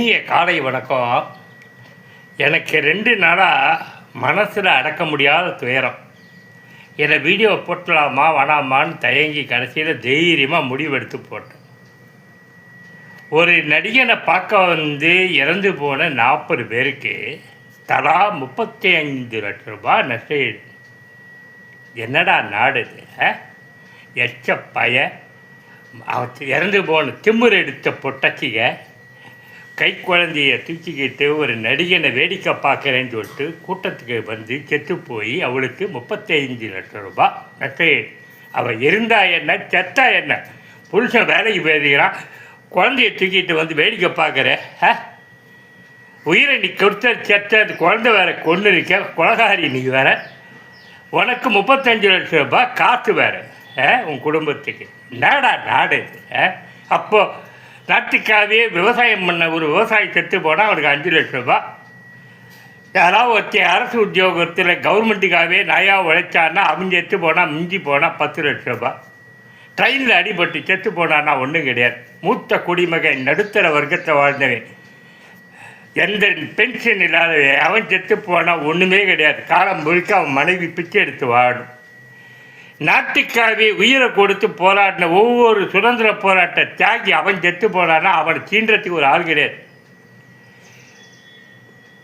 இனிய காலை வணக்கம். எனக்கு ரெண்டு நாளாக மனசில் அடக்க முடியாத துயரம். இதை வீடியோ போட்டலாமா வேணாமான்னு தயங்கி கடைசியில் தைரியமாக முடிவெடுத்து போட்டேன். ஒரு நடிகனை பார்க்க வந்து இறந்து போன நாற்பது பேருக்கு தலா முப்பத்தி ஐந்து லட்ச ரூபாய் நஷ்டம் என்னடா நாடு எச்ச பய. இறந்து போன திமிர் எடுத்த பொட்டச்சிக. கை குழந்தைய தூக்கிக்கிட்டு ஒரு நடிகனை வேடிக்கை பார்க்குறேன்னு சொல்லிட்டு கூட்டத்துக்கு வந்து செத்து போய் அவளுக்கு முப்பத்தைந்து லட்சம் ரூபாய் நஷ்டம் அவள் இருந்தா என்ன செத்தா என்ன? புருஷன் வேலைக்கு போயிருக்கிறான். குழந்தைய தூக்கிட்டு வந்து வேடிக்கை பார்க்குற ஆ? உயிரை நீ கொடுத்த செத்த குழந்தை வேற கொண்டு இருக்க குலகாரி நீ வேற. உனக்கு முப்பத்தஞ்சு லட்சம் ரூபாய் காசு வேற ஆ, உன் குடும்பத்துக்கு. நாடா நாடு அப்போது ஆ? நாட்டுக்காகவே விவசாயம் பண்ண ஒரு விவசாயி செத்து போனால் அவனுக்கு அஞ்சு லட்சம் ரூபா யாராவது ஒருத்தர் அரசு உத்தியோகத்தில் கவர்மெண்ட்டுக்காகவே நாயாக உழைச்சான்னா அவன் செத்து போனால் மிஞ்சி போனால் பத்து லட்ச ரூபா ட்ரெயினில் அடிபட்டு செத்து போனான்னா ஒன்றும் கிடையாது. மூத்த குடிமகன் நடுத்தர வர்க்கத்தை வாழ்ந்தவன். எந்த பென்ஷன் இல்லாதவன் அவன் செத்து போனால் ஒன்றுமே கிடையாது. காலம் முழுக்க அவன் மனைவி பிச்சை எடுத்து வாழும். நாட்டுக்காகவே உயிரை கொடுத்து போராடின ஒவ்வொரு சுதந்திர போராட்ட தியாகி அவன் செத்து போனான்னா அவனை சீன்றதுக்கு ஒரு ஆள் கிடையாது.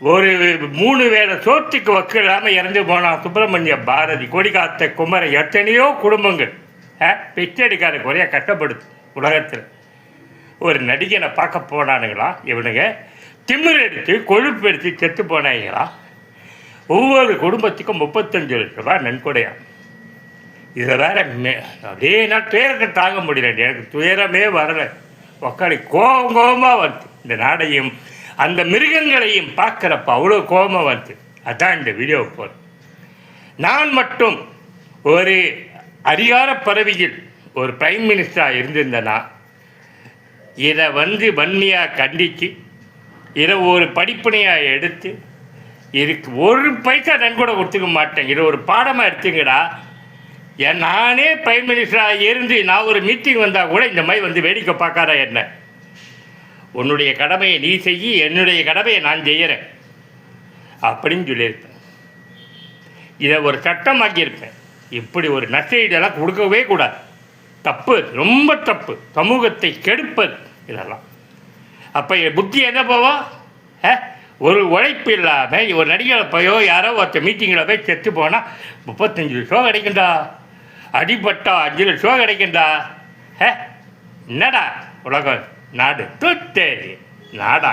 ஒரு மூணு வேளை சோற்றுக்கு வக்கு இல்லாமல் இறந்து போனான் சுப்பிரமணிய பாரதி கொடிகாத்த குமர எத்தனையோ குடும்பங்கள் ஆ, பிச்சை எடுக்காத குறைய கஷ்டப்படுது உலகத்தில். ஒரு நடிகனை பார்க்க போனானுங்களா? இவனுங்க திமிர் எடுத்து கொழுப்பு எடுத்து செத்து போனாங்களா? ஒவ்வொரு குடும்பத்துக்கும் முப்பத்தஞ்சு லட்ச ரூபாய் நன்கொடையான் இதை வேற மே- அப்படியே நான் துயரத்தை தாங்க முடியல. எனக்கு துயரமே வரல. உக்காடி கோபம் கோபமாக வந்து இந்த நாடையும் அந்த மிருகங்களையும் பார்க்குறப்ப அவ்வளோ கோபமாக வருது. அதான் இந்த வீடியோ போல் நான் மட்டும் ஒரு அதிகார பதவியில் ஒரு பிரைம் மினிஸ்டராக இருந்திருந்தேன்னா இதை வந்து வன்மையாக கண்டித்து இதை ஒரு படிப்பனையாக எடுத்து இதுக்கு ஒரு பைசா நன்கூட கொடுத்துக்க மாட்டேன். இதை ஒரு பாடமாக எடுத்துங்கடா. என் நானே பிரைம் மினிஸ்டராக இருந்து நான் ஒரு மீட்டிங் வந்தால் கூட இந்த மாதிரி வந்து வேடிக்கை பார்க்காத என்ன? உன்னுடைய கடமையை நீ செய்யி என்னுடைய கடமையை நான் செய்கிறேன் அப்படின்னு சொல்லியிருப்பேன். இதை ஒரு சட்டமாக்கியிருப்பேன் இப்படி ஒரு நஷ்டஈடெல்லாம் கொடுக்கவே கூடாது. தப்பு ரொம்ப தப்பு. சமூகத்தை கெடுப்பது இதெல்லாம். அப்போ புத்தி என்ன போவோம் ஆ? ஒரு உழைப்பு இல்லாமல் ஒரு நடிகரை போயோ யாரோ ஒருத்தர் மீட்டிங்கில் போய் செத்து போனால் முப்பத்தஞ்சு லட்சம் கிடைக்குண்டா அடிபட்டா அஞ்சு லட்சம் கிடைக்கும்டா ஹே என்னடா உலகம்? நாடு தூத்தேரி நாடா.